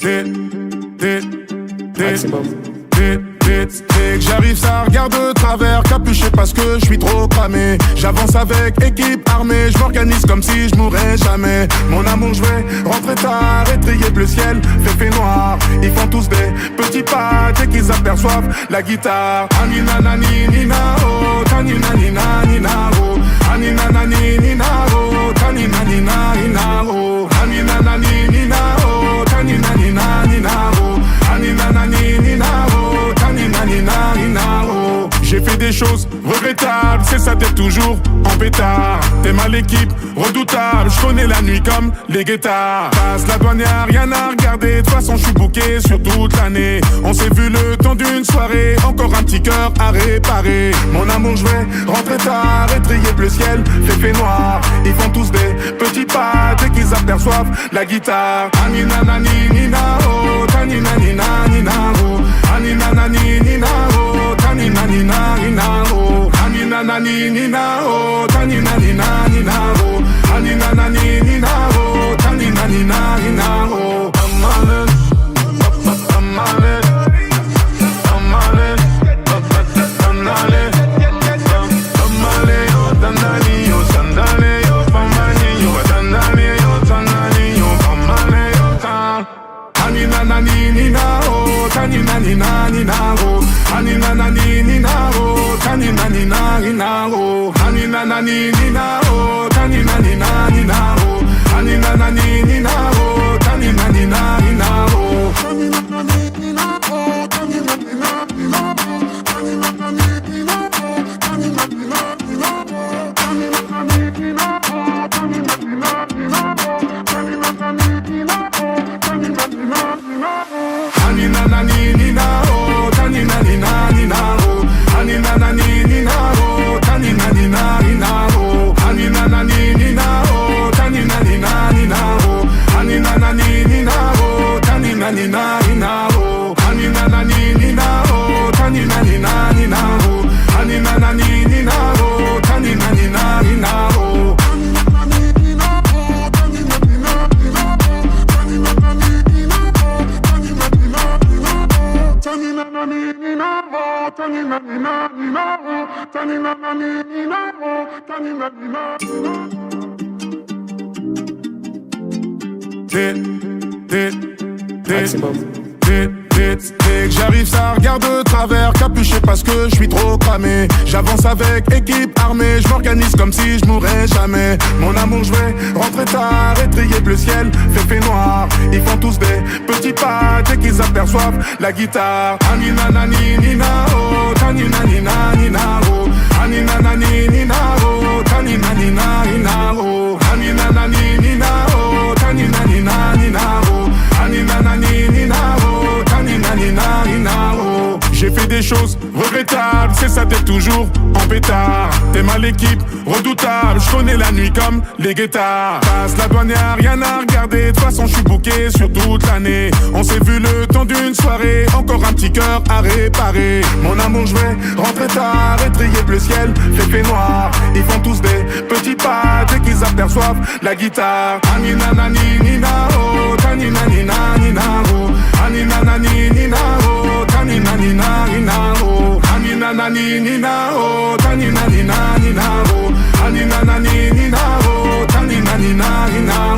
Dès, que j'arrive, ça regarde de travers, capuché parce que je suis trop cramé. J'avance avec équipe armée, je m'organise comme si je mourrais jamais. Mon amour, je vais rentrer tard, étrier bleu ciel, fait fait noir. Ils font tous des petits pas dès qu'ils aperçoivent la guitare. Anina nani nina oh, tanina nina nina oh. Anina nani nina oh, tanina nina nina oh. Des choses regrettables, c'est ça t'es toujours en pétard. T'es mal l'équipe, redoutable, je connais la nuit comme les guettards. Passe la douane, y'a rien à regarder, de toute façon je suis bouqué sur toute l'année. On s'est vu le temps d'une soirée, encore un petit cœur à réparer. Mon amour, je vais rentrer tard, étrier bleu ciel, fait fait noir. Ils font tous des petits pas dès qu'ils aperçoivent la guitare. Anina nina oh, tanina nina nina oh. Anina nina oh, na na nini na oh, tani na na o, tani na ni na ni na o. Ani na na ni Dès, que j'arrive, ça regarde de travers, capuché parce que je suis trop cramé. J'avance avec équipe armée, je m'organise comme si je mourrais jamais. Mon amour, je vais rentrer tard, étrier bleu ciel, fait fait noir. Ils font tous des petits pas dès qu'ils aperçoivent la guitare. Anina nani nina oh, tanina nina nina oh. Anina nani nina oh, tanina nina nina des choses regrettables, c'est ça t'es toujours en pétard. T'es mal l'équipe, redoutable, je connais la nuit comme les guettards. Passe la douane, y'a rien à regarder, de toute façon je suis bouqué sur toute l'année. On s'est vu le temps d'une soirée, encore un petit cœur à réparer. Mon amour, je vais rentrer tard, étrier bleu ciel, fait noir. Ils font tous des petits pas dès qu'ils aperçoivent la guitare. Anina nani になになおはにななにになおたになになになおはにななにになおたになになになお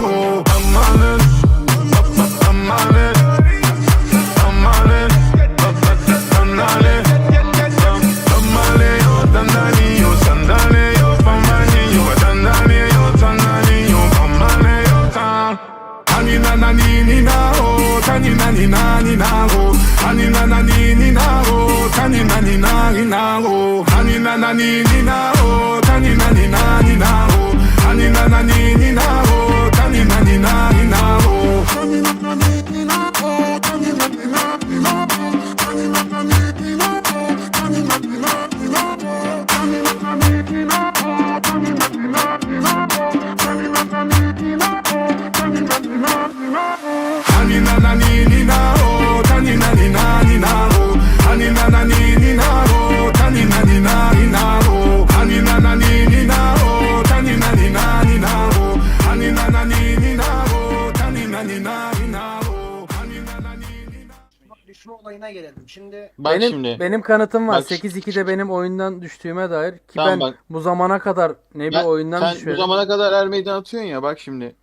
düşme olayına gelelim. Şimdi benim, şimdi. Benim kanıtım var. 8-2'de benim oyundan düştüğüme dair ki tamam, ben bak. bu zamana kadar ne bir oyundan sen düşüyorum. Sen bu zamana kadar her meydan atıyorsun ya bak şimdi.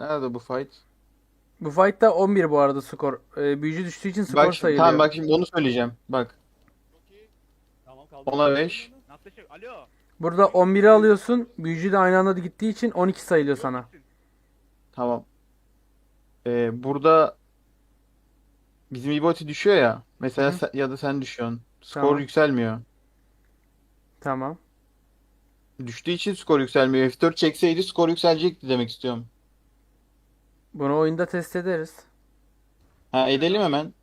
Nerede bu fight? Bu fight'ta 11 bu arada skor. Ee, büyücü düştüğü için skor Bak şimdi, sayılıyor. tamam bak şimdi onu söyleyeceğim. Bak. Ona 5. Alo. Burada 11'i alıyorsun. Büyücü de aynı anda gittiği için 12 sayılıyor sana. Tamam. Ee, burada bizim İboti düşüyor ya. Mesela sen- ya da sen düşüyorsun. Skor Tamam. yükselmiyor. Tamam. Düştüğü için skor yükselmiyor. F4 çekseydi skor yükselecekti demek istiyorum. Bunu oyunda test ederiz. Ha edelim hemen.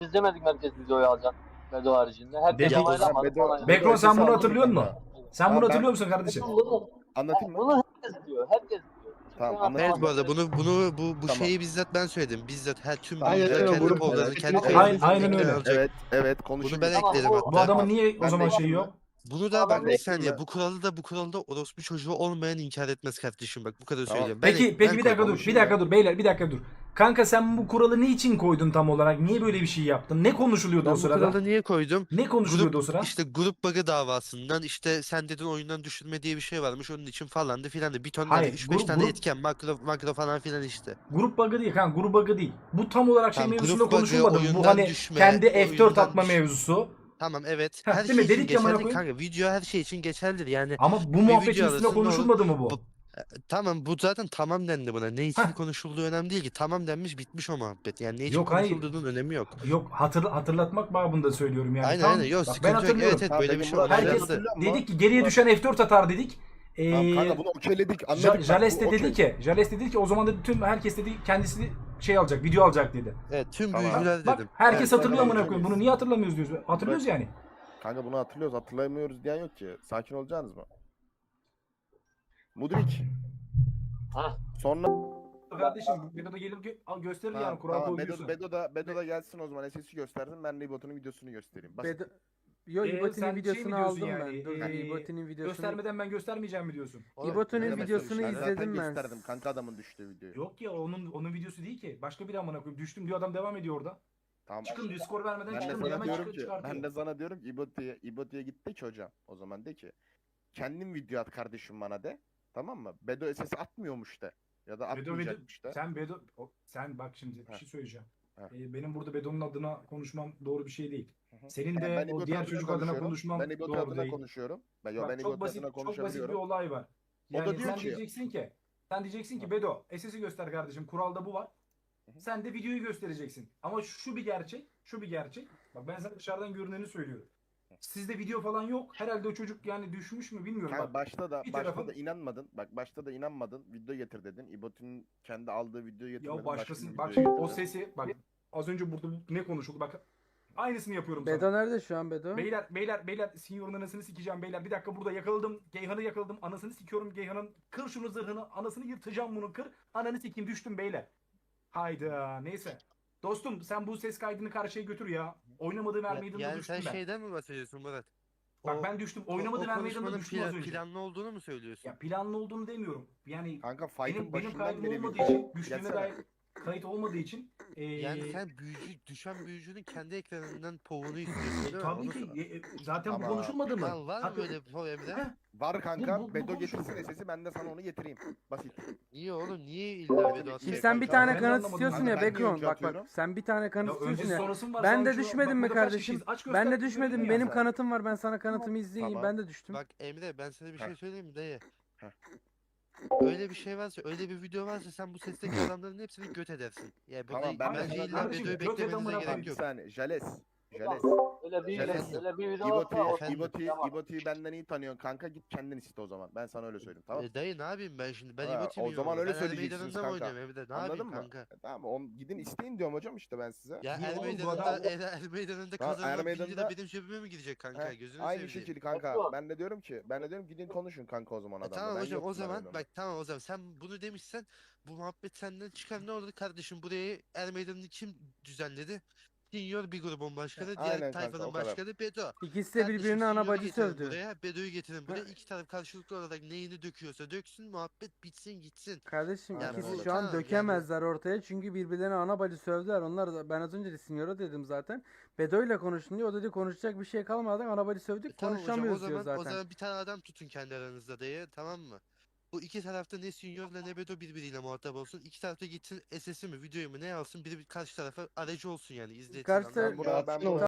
Biz demedik merkez videoyu alacaksın. Bedo haricinde. Herkes Dedik. yamayla Bedo- Bekro sen bunu hatırlıyor musun? Sen bunu ben- hatırlıyor musun kardeşim? Bunu, Anlatayım mı? bunu herkes diyor. Herkes diyor. Tamam, anlatayım Evet bu arada bunu bunu bu bu Tamam. şeyi bizzat ben söyledim. Bizzat her tüm Aynen büyücüler öyle, kendi bunu- povlarını Evet. kendi Aynen- aynen öyle. alacak. Evet, evet konuşuruz. Bunu ben Tamam, ekledim o- hatta. Bu adamın niye Ben o zaman de- şeyi yok? Bunu da Tamam, bak ben bir saniye bu kuralı da bu kuralı da orospu çocuğu olmayan inkar etmez kardeşim bak bu kadar Tamam. söyleyeceğim. Ben Peki ek- peki ben bir dakika dur. Bir dakika dur beyler bir dakika dur. Kanka sen bu kuralı ne için koydun tam olarak? Niye böyle bir şey yaptın? Ne konuşuluyordu Ben o bu sırada? kuralı niye koydum? Ne konuşuluyordu Grup o sıra? işte grup bug'ı davasından işte sen dedin oyundan düşürme diye bir şey varmış onun için falandı filandı bir ton Hayır, 3-5 grup- tane grup- etken makro makro falan filan işte. Grup bug'ı değil kanka grup bug'ı değil. Bu tam olarak şey Tamam, mevzusunda grup bug'ı, konuşulmadı mı? Bu oyundan hani düşme, kendi F4 oyundan atma düş- mevzusu. Tamam evet. Heh, her değil mi? şey için Dedik ya amına geçerli koyayım. kanka. Video her şey için geçerlidir yani. Ama bu video üstünde arasında konuşulmadı mı bu? bu- Tamam bu zaten tamam dendi buna. Ne için Heh. konuşulduğu önemli değil ki. Tamam denmiş bitmiş o muhabbet. Yani ne için Yok, hayır. konuşulduğunun önemi yok. Yok hatır, hatırlatmak babında söylüyorum yani. aynen Tam- aynen. Yok bak ben sıkıntı yok. hatırlıyorum. Evet evet böyle bir peki şey Murat. Herkes dedik ki geriye düşen F4 atar dedik. Ee, Tamam kanka bunu okeyledik Ja- anladık. bak, Jales bu de dedi ki, Jales dedi ki o zaman dedi tüm herkes dedi kendisi şey alacak, video alacak dedi. Evet tüm Tamam. büyücüler Bak dedim. herkes Evet, hatırlıyor amına evet. koyayım. Bunu niye hatırlamıyoruz diyoruz. Hatırlıyoruz yani. Kanka bunu hatırlıyoruz hatırlamıyoruz diyen yok ki. Sakin olacaksınız mı? Mudrik. Ha. Sonra Kardeşim Bedo da gelir gö- al gösterir yani kural tamam. koyuyorsun. Bedo, Bedo da Bedo da gelsin o zaman SS'i göstersin ben Ribotun'un videosunu göstereyim. Basit. Bedo... Yo Ee, sen İboti'nin şey mi videosunu diyorsun aldım yani, ben. Dur ee, İboti'nin videosunu. Göstermeden ben göstermeyeceğim mi diyorsun? Oğlum, İboto'nun ne demek videosunu şeyler? izledim Zaten ben. gösterdim kanka adamın düştüğü videoyu. Yok ya onun onun videosu değil ki. Başka biri amına koyayım. Düştüm diyor adam devam ediyor orada. Tamam. Çıkın diyor skor vermeden Ben de çıkın diyor sana hemen diyorum çıkın ki, çıkartıyor. ben de sana diyorum ki İboti'ye, İboti'ye git de ki hocam. O zaman de ki, kendin video at kardeşim bana de. Tamam mı? Bedo SS atmıyormuş de. Ya da Bedo, Bedo, atmayacakmış de. sen Bedo, o- sen bak şimdi bir Heh. şey söyleyeceğim. Heh. Ee, benim burada Bedo'nun adına konuşmam doğru bir şey değil. Hı hı. Senin de ben o diğer adına çocuk adına konuşuyorum. konuşmam Ben doğru adına değil. konuşuyorum. Ben, yo, Bak, ben çok basit adına çok basit bir konuşabiliyorum. olay var. O da Yani diyor sen ki- diyeceksin ki sen diyeceksin ki Bedo SS'i göster kardeşim kuralda bu var. Hı hı. Sen de videoyu göstereceksin. Ama şu bir gerçek, şu bir gerçek. Bak ben sana dışarıdan görüneni söylüyorum. Sizde video falan yok. Herhalde o çocuk yani düşmüş mü bilmiyorum. Bak, başta da bir başta tarafın- da inanmadın. Bak başta da inanmadın. Video getir dedin. İbot'un kendi aldığı videoyu getirmedin. ya başka başkasının bak şimdi o sesi bak az önce burada bu- ne konuşuldu bak aynısını yapıyorum sana. Bedo nerede şu an Bedo? Beyler beyler beyler Sinyor'un anasını sikeceğim beyler. Bir dakika burada yakaladım. Geyhan'ı yakaladım. Anasını sikiyorum Geyhan'ın. Kır şunu zırhını. Anasını yırtacağım bunu kır. Ananı sikeyim düştüm beyler. Hayda neyse. Dostum sen bu ses kaydını karşıya götür ya. Oynamadığım er meydanında yani düştüm sen ben. şeyden mi bahsediyorsun Murat? Bak O- ben düştüm. Oynamadığım er konuşmanın düştüm az plan- önce. planlı olduğunu mu söylüyorsun? Ya planlı olduğunu demiyorum. Yani Kanka benim, benim kaydım olmadığı için düştüğüme Gelsene. dair kayıt olmadığı için ee, Yani sen büyücü, düşen büyücünün kendi ekranından povunu istiyorsun değil mi? tabii Onu ki sor- e, e, zaten bu Ama- konuşulmadı mı? Lan var mı Hatta- böyle bir. Var kanka. Bu- bu- bu Bedo getirsin SS'i ben de sana onu getireyim. Basit. Niye oğlum? Niye illa Bedo Şimdi sen bir tane ben de kanıt anlamadım istiyorsun ya ben niye ülke Bak bak sen bir tane kanıt Ya istiyorsun öncesi ya. sonrası mı var? Ben de şu- düşmedim bak mi burada kaç kardeşim? kişiyiz? Aç Ben göster, de düşmedim. Benim kanıtım var. Ben sana kanıtımı izleyeyim. Tamam. Ben de düştüm. Bak Emre ben sana bir şey Heh. söyleyeyim mi dayı? Heh. Öyle bir şey varsa, öyle bir video varsa sen bu sesteki adamların hepsini göt edersin. Ya burada Tamam, ben bence illa Kardeşim, videoyu göt beklemenize gerek Bir yok. saniye. Jales. Jales. Öyle bir Efendim? öyle bir video İboti'yi olsa? İboti'yi Tamam. İboti'yi benden iyi tanıyorsun kanka git kendin iste o zaman. Ben sana öyle söyleyeyim tamam mı? E dayı ne yapayım ben şimdi? Ben Ha, İboti o zaman ama? öyle söyleyeceksiniz kanka. oynuyorum evde? Ne Anladın yapayım mı? kanka? E, Tamam on, gidin isteyin diyorum hocam işte ben size. Ya Niye El oğlum bu Meydanı'nda, adam- El, El Meydanı'nda Ha, kazanılan 1 lira Meydanı'nda- benim cebime mi gidecek kanka? Heh, Gözünü Aynı seveyim. şekilde kanka. Ben de diyorum ki ben de diyorum gidin konuşun kanka o zaman E adamla. tamam Ben hocam o ben zaman bak tamam o zaman sen bunu demişsen bu muhabbet senden çıkar ne olur kardeşim burayı El Meydanı'nı kim düzenledi? Senior bir grubun başkanı, diğer Aynen kanka, tayfanın o kadar. başkanı Bedo. İkisi de Kardeşim birbirine ana Senior'u bacı getirin sövdü. Buraya Bedo'yu getirin buraya. İki taraf karşılıklı olarak neyini döküyorsa döksün muhabbet bitsin gitsin. Kardeşim Aynen ikisi şu an Tamam, dökemezler ortaya çünkü birbirlerine ana bacı sövdüler. Onlar da ben az önce de Sinyor'a dedim zaten. Bedo ile konuştun diyor. O dedi konuşacak bir şey kalmadan ana bacı E sövdük tamam hocam o konuşamıyoruz diyor zaman o zaten. zaman bir tane adam tutun kendi aranızda dayı tamam mı? Bu iki tarafta ne Senior'la ne Bedo birbiriyle muhatap olsun. İki tarafta gitsin SS'i mi videoyu mu ne alsın biri bir karşı tarafa aracı olsun yani izletin Karşı anladın Ben mı? buna ben buna